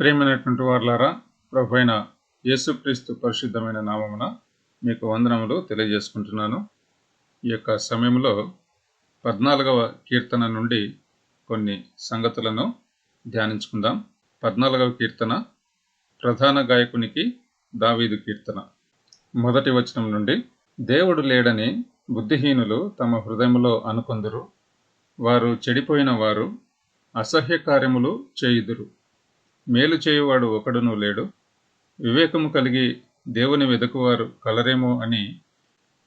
ప్రేమైనటువంటి వారులారా ప్రభైన యేసుక్రీస్తు పరిశుద్ధమైన నామమున మీకు వందనములు తెలియజేసుకుంటున్నాను. ఈ యొక్క సమయంలో పద్నాలుగవ కీర్తన నుండి కొన్ని సంగతులను ధ్యానించుకుందాం. పద్నాలుగవ కీర్తన ప్రధాన గాయకునికి దావీదు కీర్తన. మొదటి వచనం నుండి దేవుడు లేడని బుద్ధిహీనులు తమ హృదయంలో అనుకొందురు. వారు చెడిపోయిన వారు అసహ్య కార్యములు చేయుదురు. మేలు చేయువాడు ఒకడును లేడు. వివేకము కలిగి దేవుని వెదకువారు కలరేమో అని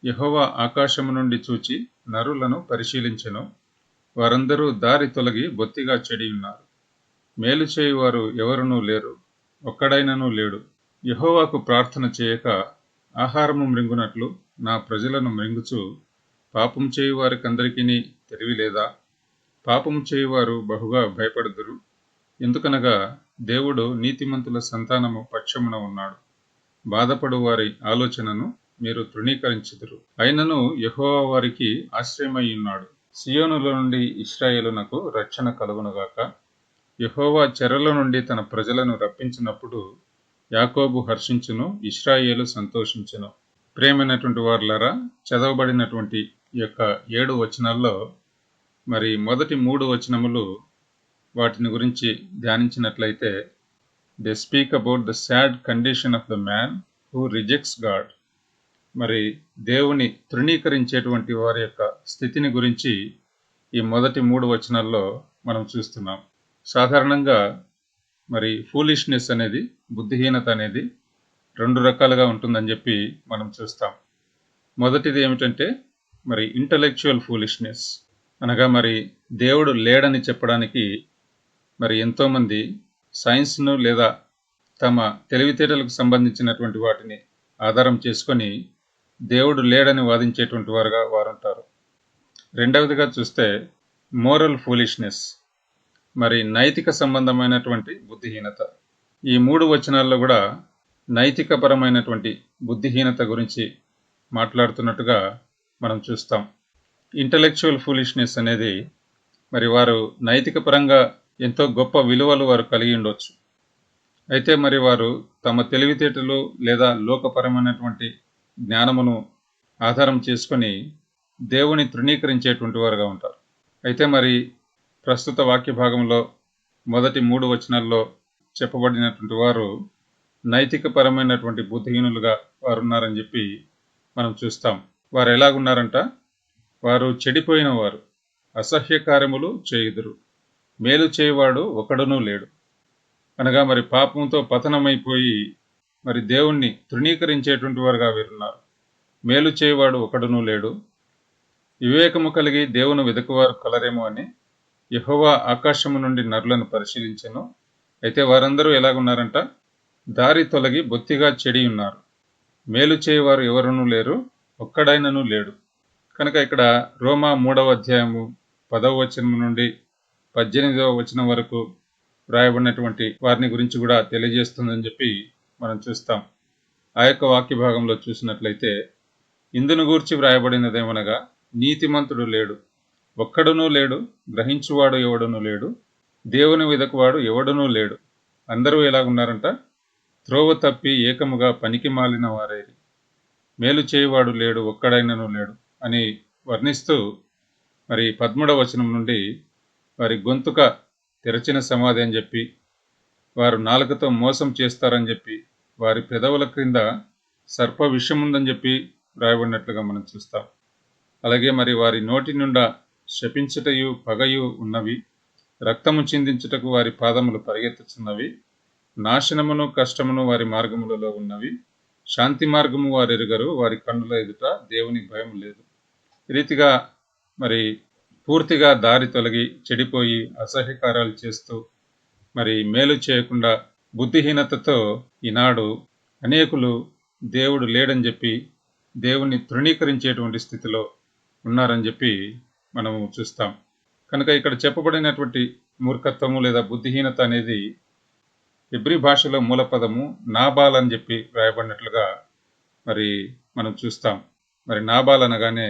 యహోవా ఆకాశము నుండి చూచి నరులను పరిశీలించెను. వారందరూ దారి తొలగి బొత్తిగా చెడి ఉన్నారు. మేలు చేయువారు ఎవరునూ లేరు ఒక్కడైనను లేడు. యహోవాకు ప్రార్థన చేయక ఆహారము మృంగునట్లు నా ప్రజలను మృంగుచు. పాపం చేయువారికందరికీ తెలివి లేదా? పాపం చేయువారు బహుగా భయపడుదురు. ఎందుకనగా దేవుడు నీతిమంతుల సంతానము పక్షమున ఉన్నాడు. బాధపడు వారి ఆలోచనను మీరు తృణీకరించుదురు. అయినను యహోవా వారికి ఆశ్రయమై ఉన్నాడు. సియోనుల నుండి ఇస్రాయేలునకు రక్షణ కలుగునుగాక యహోవా చెరల నుండి తన ప్రజలను రప్పించినప్పుడు యాకోబు హర్షించును ఇస్రాయేలు సంతోషించును. ప్రేమైనటువంటి వారులరా చదవబడినటువంటి యొక్క ఏడు వచనాల్లో మరి మొదటి మూడు వచనములు వాటిని గురించి ధ్యానించినట్లయితే they speak about the sad condition of the man who rejects God మరి దేవుని తృణీకరించేటువంటి వారి యొక్క స్థితిని గురించి ఈ మొదటి మూడు వచనాల్లో మనం చూస్తున్నాం. సాధారణంగా మరి ఫూలిష్నెస్ అనేది బుద్ధిహీనత అనేది రెండు రకాలుగా ఉంటుందని చెప్పి మనం చూస్తాం. మొదటిది ఏమిటంటే మరి ఇంటలెక్చువల్ ఫూలిష్నెస్ అనగా మరి దేవుడు లేడని చెప్పడానికి మరి ఎంతోమంది సైన్స్ను లేదా తమ తెలివితేటలకు సంబంధించినటువంటి వాటిని ఆధారం చేసుకొని దేవుడు లేడని వాదించేటువంటి వారుగా వారు ఉంటారు రెండవదిగా చూస్తే మోరల్ ఫూలిష్నెస్ మరి నైతిక సంబంధమైనటువంటి బుద్ధిహీనత. ఈ మూడు వచనాల్లో కూడా నైతికపరమైనటువంటి బుద్ధిహీనత గురించి మాట్లాడుతున్నట్టుగా మనం చూస్తాం. ఇంటలెక్చువల్ ఫూలిష్నెస్ అనేది మరి వారు నైతిక పరంగా ఎంతో గొప్ప విలువలు వారు కలిగి ఉండొచ్చు. అయితే మరి వారు తమ తెలివితేటలు లేదా లోకపరమైనటువంటి జ్ఞానమును ఆధారం చేసుకొని దేవుని తృణీకరించేటువంటి వారుగా ఉంటారు. అయితే మరి ప్రస్తుత వాక్య భాగంలో మొదటి మూడు వచనాల్లో చెప్పబడినటువంటి వారు నైతిక పరమైనటువంటి బుద్ధిహీనులుగా వారు ఉన్నారని చెప్పి మనం చూస్తాం. వారు ఎలాగున్నారంట? వారు చెడిపోయిన వారు అసహ్య కార్యములు చేయుదురు. మేలు చేయవాడు ఒకడునూ లేడు. అనగా మరి పాపంతో పతనమైపోయి మరి దేవుణ్ణి తృణీకరించేటువంటి వారుగా వీరున్నారు. మేలు చేయవాడు ఒకడునూ లేడు. వివేకము కలిగి దేవుని వెతుకువారు కలరేమో అని యహోవా ఆకాశము నుండి నరులను పరిశీలించెను. అయితే వారందరూ ఎలాగున్నారంట? దారి తొలగి బొత్తిగా చెడి ఉన్నారు. మేలు చేయవారు ఎవరునూ లేరు ఒక్కడైనను లేడు. కనుక ఇక్కడ రోమా మూడవ అధ్యాయము పదవ వచనం నుండి పద్దెనిమిదవ వచనం వరకు వ్రాయబడినటువంటి వారిని గురించి కూడా తెలియజేస్తుందని చెప్పి మనం చూస్తాం. ఆ యొక్క వాక్య భాగంలో చూసినట్లయితే ఇందును గూర్చి వ్రాయబడినదేమనగా నీతిమంతుడు లేడు. ఒక్కడునూ లేడు గ్రహించువాడు ఎవడునూ లేడు దేవుని వెదకువాడు ఎవడునూ లేడు. అందరూ ఎలాగున్నారంట త్రోవ తప్పి ఏకముగా పనికి మాలిన వారేది మేలు చేయువాడు లేడు ఒక్కడైనను లేడు అని వర్ణిస్తూ మరి పద్మూడవ వచనం నుండి వారి గొంతుక తెరచిన సమాధి అని చెప్పి వారు నాలుకతో మోసం చేస్తారని చెప్పి వారి పెదవుల క్రింద సర్ప విషం ఉందని చెప్పి వ్రాయబడినట్లుగా మనం చూస్తాం. అలాగే మరి వారి నోటి నుండా శపించటయు పగయు ఉన్నవి రక్తము చిందించుటకు వారి పాదములు పరిగెత్తుచున్నవి నాశనమును కష్టమును వారి మార్గములలో ఉన్నవి శాంతి మార్గము వారు ఎరుగరు వారి కన్నుల ఎదుట దేవుని భయం లేదు. ఈ రీతిగా మరి పూర్తిగా దారి తొలగి చెడిపోయి అసహ్యకారాలు చేస్తూ మరి మేలు చేయకుండా బుద్ధిహీనతతో ఈనాడు అనేకులు దేవుడు లేడని చెప్పి దేవుణ్ణి తృణీకరించేటువంటి స్థితిలో ఉన్నారని చెప్పి మనము చూస్తాం. కనుక ఇక్కడ చెప్పబడినటువంటి మూర్ఖత్వము లేదా బుద్ధిహీనత అనేది ఎబ్రి భాషలో మూలపదము నాబాల్ అని చెప్పి రాయబడినట్లుగా మరి మనం చూస్తాం. మరి నాబాల్ అనగానే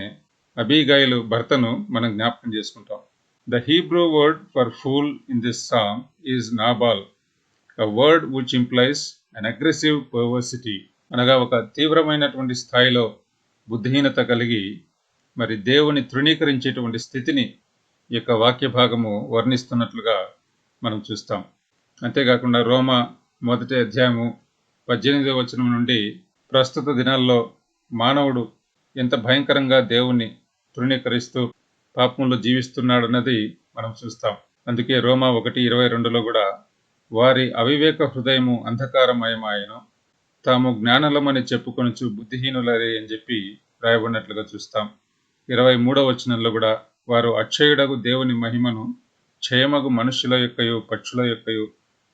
అబీగాయిలు భర్తను మనం జ్ఞాపకం చేసుకుంటాం. The Hebrew word for fool in this song is Nabal a word which implies an aggressive perversity అనగా ఒక తీవ్రమైనటువంటి స్థాయిలో బుద్ధిహీనత కలిగి మరి దేవుని తృణీకరించేటువంటి స్థితిని ఈ యొక్క వాక్య భాగము వర్ణిస్తున్నట్లుగా మనం చూస్తాం. అంతేకాకుండా రోమ మొదటి అధ్యాయము పద్దెనిమిదవ వచనం నుండి ప్రస్తుత దినాల్లో మానవుడు ఎంత భయంకరంగా దేవుణ్ణి తృణీకరిస్తూ పాపంలో జీవిస్తున్నాడన్నది మనం చూస్తాం. అందుకే రోమా ఒకటి ఇరవై రెండులో కూడా వారి అవివేక హృదయము అంధకారమయమాయను తాము జ్ఞానలమని చెప్పుకొనుచు బుద్ధిహీనులరే అని చెప్పి రాయబడినట్లుగా చూస్తాం. ఇరవై మూడవ వచనంలో కూడా వారు అక్షయుడగు దేవుని మహిమను క్షయమగు మనుషుల యొక్కయు పక్షుల యొక్కయు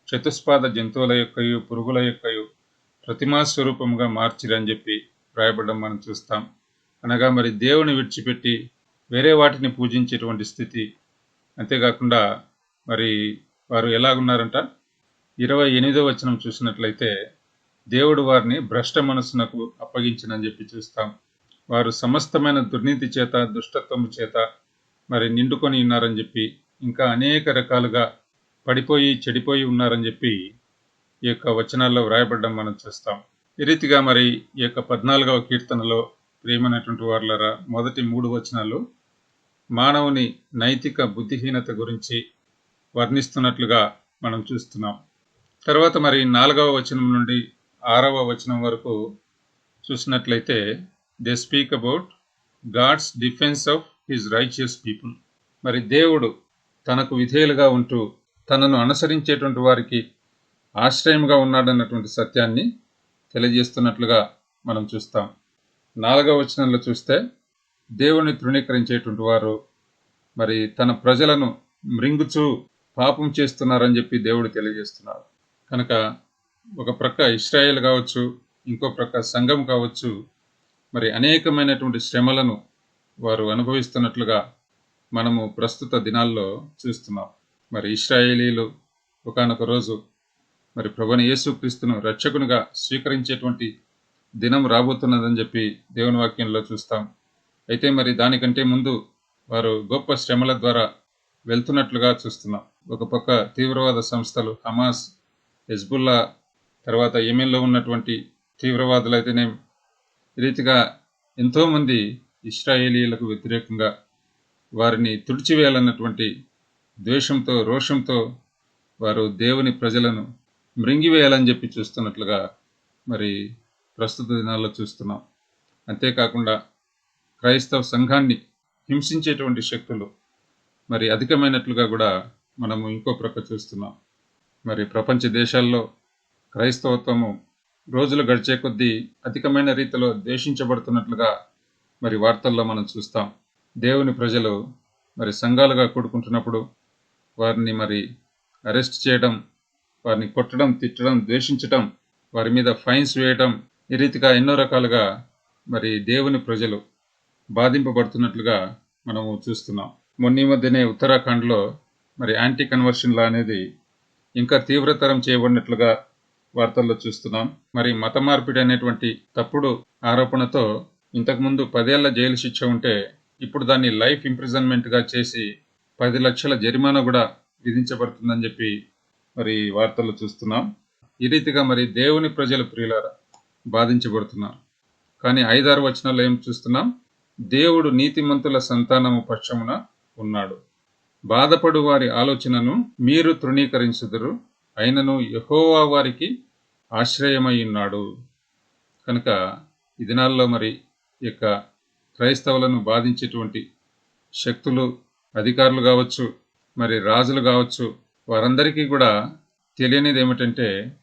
చతుస్పాద జంతువుల యొక్కయు పురుగుల యొక్కయు ప్రతిమా స్వరూపముగా మార్చిరని చెప్పి రాయబడడం మనం చూస్తాం. అనగా మరి దేవుని విడిచిపెట్టి వేరే వాటిని పూజించేటువంటి స్థితి. అంతేకాకుండా మరి వారు ఎలాగున్నారంట? ఇరవై ఎనిమిదో వచనం చూసినట్లయితే దేవుడు వారిని భ్రష్ట మనస్సునకు అప్పగించినని చెప్పి చూస్తాం. వారు సమస్తమైన దుర్నీతి చేత దుష్టత్వము చేత మరి నిండుకొని ఉన్నారని చెప్పి ఇంకా అనేక రకాలుగా పడిపోయి చెడిపోయి ఉన్నారని చెప్పి ఈ యొక్క వచనాల్లో వ్రాయబడ్డం మనం చూస్తాం. ఈ రీతిగా మరి ఈ యొక్క పద్నాలుగవ కీర్తనలో ప్రియమైనటువంటి వారులరా మొదటి మూడు వచనాలు మానవుని నైతిక బుద్ధిహీనత గురించి వర్ణిస్తున్నట్లుగా మనం చూస్తున్నాం. తర్వాత మరి నాలుగవ వచనం నుండి ఆరవ వచనం వరకు చూసినట్లయితే they speak about God's defence of his righteous people మరి దేవుడు తనకు విధేయులుగా ఉంటూ తనను అనుసరించేటువంటి వారికి ఆశ్రయంగా ఉన్నాడన్నటువంటి సత్యాన్ని తెలియజేస్తున్నట్లుగా మనం చూస్తాం. నాలుగవ వచనంలో చూస్తే దేవుణ్ణి తృణీకరించేటువంటి వారు మరి తన ప్రజలను మృంగుచూ పాపం చేస్తున్నారని చెప్పి దేవుడు తెలియజేస్తున్నారు. కనుక ఒక ప్రక్క ఇస్రాయేల్ కావచ్చు ఇంకో ప్రక్క సంఘం కావచ్చు మరి అనేకమైనటువంటి శ్రమలను వారు అనుభవిస్తున్నట్లుగా మనము ప్రస్తుత దినాల్లో చూస్తున్నాం. మరి ఇస్రాయేలీలు ఒకనొక రోజు మరి ప్రభుని యేసుక్రీస్తును రక్షకునిగా స్వీకరించేటువంటి దినం రాబోతున్నదని చెప్పి దేవుని వాక్యంలో చూస్తాం. అయితే మరి దానికంటే ముందు వారు గొప్ప శ్రమల ద్వారా వెళ్తున్నట్లుగా చూస్తున్నాం. ఒక పక్క తీవ్రవాద సంస్థలు హమాస్ హెజ్బుల్లా తర్వాత యెమెన్లో ఉన్నటువంటి తీవ్రవాదులు అయితేనే రీతిగా ఎంతోమంది ఇస్రాయేలీలకు వ్యతిరేకంగా వారిని తుడిచివేయాలన్నటువంటి ద్వేషంతో రోషంతో వారు దేవుని ప్రజలను మృంగివేయాలని చెప్పి చూస్తున్నట్లుగా మరి ప్రస్తుత దినాల్లో చూస్తున్నాం. అంతేకాకుండా క్రైస్తవ సంఘాన్ని హింసించేటువంటి శక్తులు మరి అధికమైనట్లుగా కూడా మనము ఇంకో ప్రక్క చూస్తున్నాం. మరి ప్రపంచ దేశాల్లో క్రైస్తవత్వము రోజులు గడిచే కొద్దీ అధికమైన రీతిలో ద్వేషించబడుతున్నట్లుగా మరి వార్తల్లో మనం చూస్తాం. దేవుని ప్రజలు మరి సంఘాలుగా కూడుకుంటున్నప్పుడు వారిని మరి అరెస్ట్ చేయడం వారిని కొట్టడం తిట్టడం ద్వేషించడం వారి మీద ఫైన్స్ వేయడం ఈ రీతిగా ఎన్నో రకాలుగా మరి దేవుని ప్రజలు బాధింపబడుతున్నట్లుగా మనము చూస్తున్నాం. మొన్న ఈ మధ్యనే ఉత్తరాఖండ్లో మరి యాంటీ కన్వర్షన్ లా అనేది ఇంకా తీవ్రతరం చేయబడినట్లుగా వార్తల్లో చూస్తున్నాం. మరి మత మార్పిడి అనేటువంటి తప్పుడు ఆరోపణతో ఇంతకుముందు పదేళ్ళ జైలు శిక్ష ఉంటే ఇప్పుడు దాన్ని లైఫ్ ఇంప్రిజన్మెంట్గా చేసి పది లక్షల జరిమానా కూడా విధించబడుతుందని చెప్పి మరి వార్తల్లో చూస్తున్నాం. ఈ రీతిగా మరి దేవుని ప్రజలు ప్రియులారా బాధించబడుతున్నాం కానీ ఐదారు వచనాల్లో ఏం చూస్తున్నాం? దేవుడు నీతిమంతుల సంతానము పక్షమున ఉన్నాడు. బాధపడు వారి ఆలోచనను మీరు తృణీకరించుదురు. అయినను యహోవా వారికి ఆశ్రయమై ఉన్నాడు. కనుక ఈ దినాల్లో మరి ఈ యొక్క క్రైస్తవులను బాధించేటువంటి శక్తులు అధికారులు కావచ్చు మరి రాజులు కావచ్చు వారందరికీ కూడా తెలియనిది ఏమిటంటే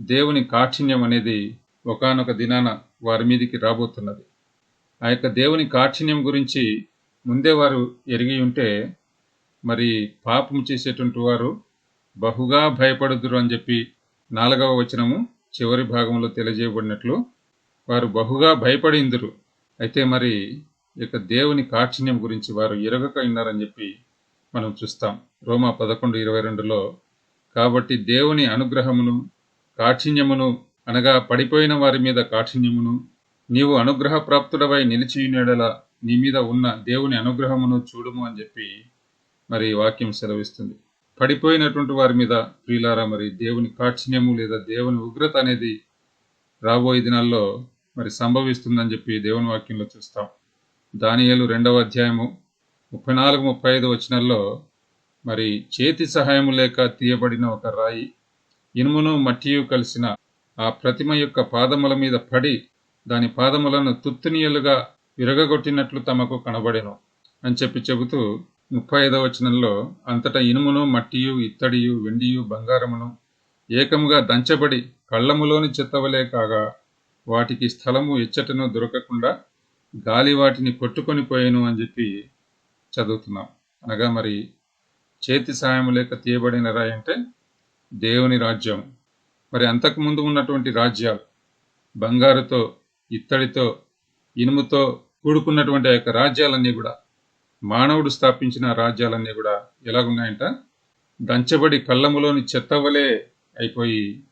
దేవుని కాఠిన్యం అనేది ఒకానొక దినాన వారి మీదికి రాబోతున్నది. ఆ యొక్క దేవుని కాఠిన్యం గురించి ముందే వారు ఎరిగి ఉంటే మరి పాపం చేసేటువంటి వారు బహుగా భయపడుదురు అని చెప్పి నాలుగవ వచనము చివరి భాగంలో తెలియజేయబడినట్లు వారు బహుగా భయపడిందురు. అయితే మరి ఇక దేవుని కాఠిన్యం గురించి వారు ఎరగక ఉన్నారని చెప్పి మనం చూస్తాం. రోమా పదకొండు ఇరవై రెండులో కాబట్టి దేవుని అనుగ్రహమును కాఠిన్యమును అనగా పడిపోయిన వారి మీద కాఠిన్యమును నీవు అనుగ్రహ ప్రాప్తుడవై నిలిచియునేడల నీ మీద ఉన్న దేవుని అనుగ్రహమును చూడుము అని చెప్పి మరి వాక్యం సెలవిస్తుంది. పడిపోయినటువంటి వారి మీద ప్రియులారా మరి దేవుని కాఠిన్యము లేదా దేవుని ఉగ్రత అనేది రాబోయే దినాల్లో మరి సంభవిస్తుందని చెప్పి దేవుని వాక్యంలో చూస్తాం. దానియేలు రెండవ అధ్యాయము ముప్పై నాలుగు ముప్పై ఐదు వచనాల్లో మరి చేతి సహాయము లేక తీయబడిన ఒక రాయి ఇనుమును మట్టియు కలిసిన ఆ ప్రతిమ యొక్క పాదముల మీద పడి దాని పాదములను తుత్తునీయలుగా విరగగొట్టినట్లు తమకు కనబడెను అని చెప్పి చెబుతూ ముప్పై ఐదవ వచనంలో అంతటా ఇనుమును మట్టియు ఇత్తడియు వెండియు బంగారమును ఏకముగా దంచబడి కళ్ళములోని చెత్తవలే కాగా వాటికి స్థలము ఎచ్చటను దొరకకుండా గాలి వాటిని కొట్టుకొని పోయాను అని చెప్పి చదువుతున్నాం. అనగా మరి చేతి సాయం లేక తీయబడిన రాయి అంటే దేవుని రాజ్యం మరి అంతకుముందు ఉన్నటువంటి రాజ్యాలు బంగారుతో ఇత్తడితో ఇనుముతో కూడుకున్నటువంటి ఆ యొక్క రాజ్యాలన్నీ కూడా మానవుడు స్థాపించిన రాజ్యాలన్నీ కూడా ఎలాగున్నాయంట? దంచబడి కళ్ళములోని చెత్తవలే అయిపోయి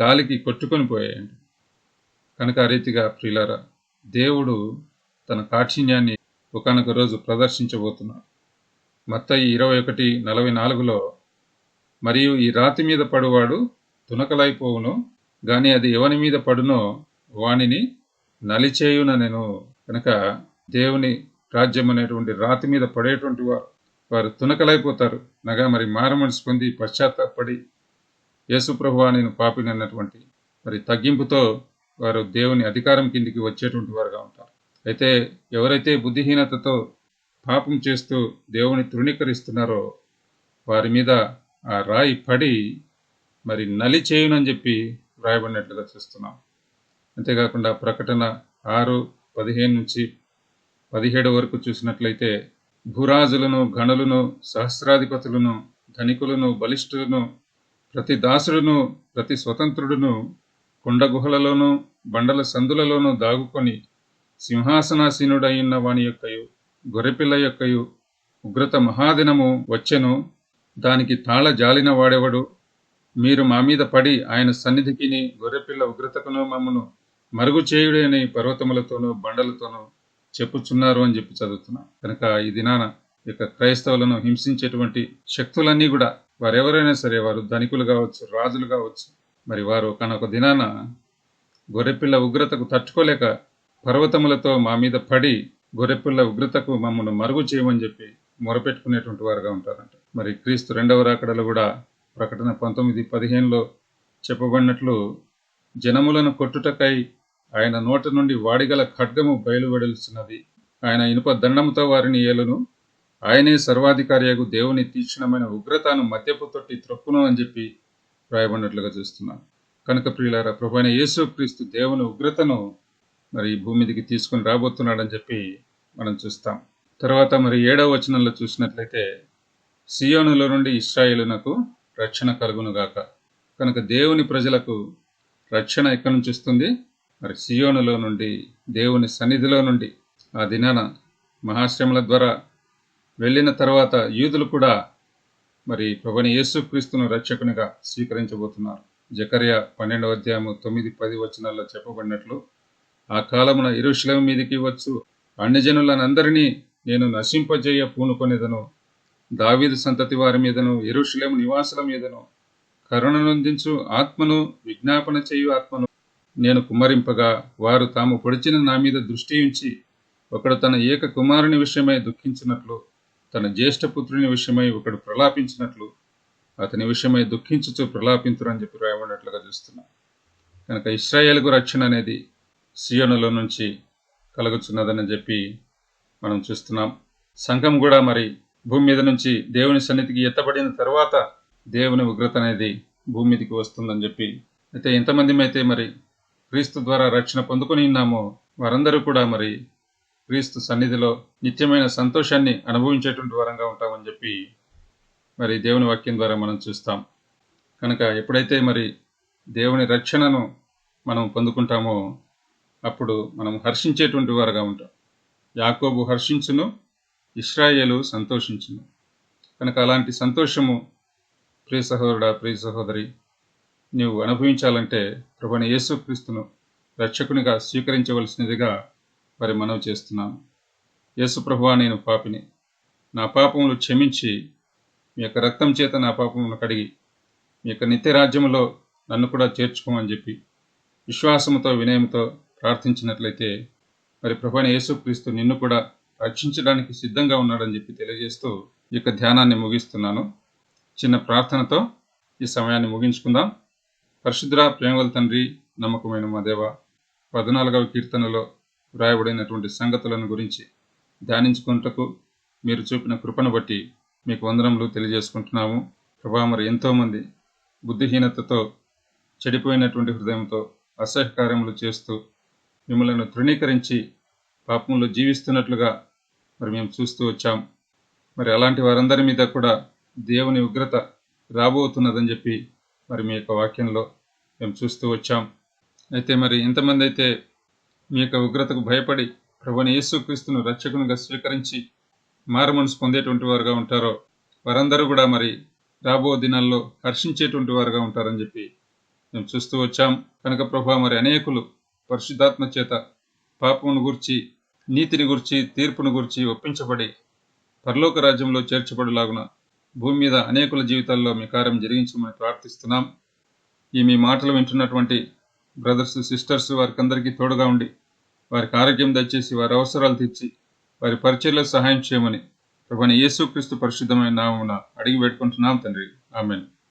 గాలికి కొట్టుకొని పోయాయండి కనుక ఆ రీతిగా ప్రియులారా దేవుడు తన కాఠిన్యాన్ని ఒకనొక రోజు ప్రదర్శించబోతున్నాడు. మత్తయి ఇరవై ఒకటి నలభై నాలుగులో మరియు ఈ రాతి మీద పడువాడు తునకలైపోవును. గాని అది ఎవని మీద పడునో వానిని నలిచేయున నేను. కనుక దేవుని రాజ్యం అనేటువంటి రాతి మీద పడేటువంటి వారు వారు తునకలైపోతారు. నగా మరి మారమనిసి పొంది పశ్చాత్తాపడి యేసుప్రభువా నేను పాపినన్నటువంటి మరి తగ్గింపుతో వారు దేవుని అధికారం కిందికి వచ్చేటువంటి వారుగా ఉంటారు. అయితే ఎవరైతే బుద్ధిహీనతతో పాపం చేస్తూ దేవుని తృణీకరిస్తున్నారో వారి మీద ఆ రాయి పడి మరి నలి చేయునని చెప్పి వ్రాయబడినట్లుగా చూస్తున్నాం. అంతేకాకుండా ప్రకటన ఆరు పదిహేను నుంచి పదిహేడు వరకు చూసినట్లయితే భూరాజులను గణులను సహస్రాధిపతులను ధనికులను బలిష్ఠులను ప్రతి దాసుడును ప్రతి స్వతంత్రుడును కొండ గుహలలోనూ బండల సందులలోనూ దాగుకొని సింహాసనాసీనుడైన వాని యొక్కయు గొర్రెపిల్ల యొక్కయు ఉగ్రత మహాదినము వచ్చెను. దానికి తాళ జాలిన వాడెవడు? మీరు మా మీద పడి ఆయన సన్నిధికిని గొర్రెపిల్ల ఉగ్రతకును మమ్మను మరుగు చేయుడని పర్వతములతోనూ బండలతోనూ చెప్పుచున్నారు అని చెప్పి చదువుతున్నాం. కనుక ఈ దినాన ఇక క్రైస్తవులను హింసించేటువంటి శక్తులన్నీ కూడా వారెవరైనా సరే వారు ధనికులు కావచ్చు రాజులు కావచ్చు మరి వారు కనొక దినాన గొర్రెపిల్ల ఉగ్రతకు తట్టుకోలేక పర్వతములతో మా మీద పడి గొర్రెపిల్ల ఉగ్రతకు మమ్మల్ని మరుగు చేయమని చెప్పి మొరపెట్టుకునేటువంటి వారుగా ఉంటారంట. మరి క్రీస్తు రెండవ రాకడలో కూడా ప్రకటన పంతొమ్మిది పదిహేనులో చెప్పబడినట్లు జనములను కొట్టుటకై ఆయన నోట నుండి వాడిగల ఖడ్గము బయలువడలుచున్నది ఆయన ఇనుప దండముతో వారిని ఏలును. ఆయనే సర్వాధికారియగు దేవుని తీక్షణమైన ఉగ్రతను మద్యపు తొట్టి త్రొక్కును అని చెప్పి రాయబడినట్లుగా చూస్తున్నాం. కనుక ప్రియులారా ప్రభు యేసు క్రీస్తు దేవుని ఉగ్రతను మరి ఈ భూమి మీదకి తీసుకుని రాబోతున్నాడని చెప్పి మనం చూస్తాం. తర్వాత మరి ఏడవ వచనంలో చూసినట్లయితే సియోనులో నుండి ఇస్రాయేలునకు రక్షణ కలుగునుగాక కనుక దేవుని ప్రజలకు రక్షణ ఎక్కడి నుంచి వస్తుంది? మరి సియోనులో నుండి దేవుని సన్నిధిలో నుండి. ఆ దినాన మహాశ్రమల ద్వారా వెళ్ళిన తర్వాత యూదులు కూడా మరి ప్రభుని యేసుక్రీస్తును రక్షకునిగా స్వీకరించబోతున్నారు. జకర్య పన్నెండవ అధ్యాయము తొమ్మిది పది వచనాల్లో చెప్పబడినట్లు ఆ కాలమున ఇరుషులం మీదికి వచ్చు. అన్యజనులనందరినీ నేను నశింపజేయ పూనుకొనేదను. దావీదు సంతతి వారి మీదను ఎరుషులేము నివాసుల మీదను కరుణనొందించు ఆత్మను విజ్ఞాపన చేయు ఆత్మను నేను కుమ్మరింపగా వారు తాము పొడిచిన నా మీద దృష్టి ఉంచి ఒకడు తన ఏక కుమారుని విషయమై దుఃఖించినట్లు తన జ్యేష్ఠ పుత్రుని విషయమై ఒకడు ప్రలాపించినట్లు అతని విషయమై దుఃఖించుచు ప్రలాపింతురు అని చెప్పి రాయబడినట్లుగా చూస్తున్నాం. కనుక ఇస్రాయేల్కు రక్షణ అనేది సియోనులో నుంచి కలుగుచున్నదని చెప్పి మనం చూస్తున్నాం. సంఘం కూడా మరి భూమి మీద నుంచి దేవుని సన్నిధికి ఎత్తబడిన తర్వాత దేవుని ఉగ్రత అనేది భూమి మీదకి వస్తుందని చెప్పి అయితే ఎంతమంది అయితే మరి క్రీస్తు ద్వారా రక్షణ పొందుకొని ఉన్నామో వారందరూ కూడా మరి క్రీస్తు సన్నిధిలో నిత్యమైన సంతోషాన్ని అనుభవించేటువంటి వరంగా ఉంటామని చెప్పి మరి దేవుని వాక్యం ద్వారా మనం చూస్తాం. కనుక ఎప్పుడైతే మరి దేవుని రక్షణను మనం పొందుకుంటామో అప్పుడు మనం హర్షించేటువంటి వారుగా ఉంటాం. యాకోబు హర్షించును ఇస్రాయేలు సంతోషించింది. కనుక అలాంటి సంతోషము ప్రియ సహోదరుడా ప్రియ సహోదరి నీవు అనుభవించాలంటే ప్రభుని యేసుక్రీస్తును రక్షకునిగా స్వీకరించవలసినదిగా మరి మనవి చేస్తున్నాను యేసు ప్రభువా నేను పాపిని. నా పాపములు క్షమించి మీ యొక్క రక్తం చేత నా పాపమును కడిగి మీ యొక్క నిత్యరాజ్యంలో నన్ను కూడా చేర్చుకోమని చెప్పి విశ్వాసముతో వినయంతో ప్రార్థించినట్లయితే మరి ప్రభుని యేసుక్రీస్తు నిన్ను కూడా రక్షించడానికి సిద్ధంగా ఉన్నాడని చెప్పి తెలియజేస్తూ ఈ యొక్క ధ్యానాన్ని ముగిస్తున్నాను. చిన్న ప్రార్థనతో ఈ సమయాన్ని ముగించుకుందాం. పరిశుద్ర ప్రేమల తండ్రి నమ్మకమైన మా దేవ పద్నాలుగవ కీర్తనలో వ్రాయబడినటువంటి సంగతులను గురించి ధ్యానించుకుంటకు మీరు చూపిన కృపను బట్టి మీకు వందనములు తెలియజేసుకుంటున్నాము. ప్రభా మరి ఎంతోమంది బుద్ధిహీనతతో చెడిపోయినటువంటి హృదయంతో అసహ్యకార్యములు చేస్తూ మిమ్మల్ని తృణీకరించి పాపంలో జీవిస్తున్నట్లుగా మరి మేము చూస్తూ వచ్చాం. మరి అలాంటి వారందరి మీద కూడా దేవుని ఉగ్రత రాబోతున్నదని చెప్పి మరి మీ యొక్క వాక్యంలో మేము చూస్తూ వచ్చాం. అయితే మరి ఇంతమంది అయితే మీ యొక్క ఉగ్రతకు భయపడి ప్రభుని యేసుక్రీస్తును రక్షకునిగా స్వీకరించి మారుమనసు పొందేటువంటి వారుగా ఉంటారో వారందరూ కూడా మరి రాబో దినాల్లో హర్షించేటువంటి వారుగా ఉంటారని చెప్పి మేము చూస్తూ వచ్చాం. కనుక ప్రభా మరి అనేకులు పరిశుద్ధాత్మ చేత పాపమును గురించి నీతిని గురించి తీర్పును గురించి ఒప్పించబడి పరలోక రాజ్యంలో చేర్చబడులాగున భూమి మీద అనేకుల జీవితాల్లో మీ కార్యం జరిగించమని ప్రార్థిస్తున్నాం. ఈ మీ మాటలు వింటున్నటువంటి బ్రదర్స్ సిస్టర్స్ వారికి అందరికీ తోడుగా ఉండి వారికి ఆరోగ్యం దయచేసి వారి అవసరాలు తీర్చి వారి పరిచయలో సహాయం చేయమని ప్రభుని యేసుక్రీస్తు పరిశుద్ధమైన నామమున అడిగి పెట్టుకుంటున్నాం తండ్రి. ఆమెను.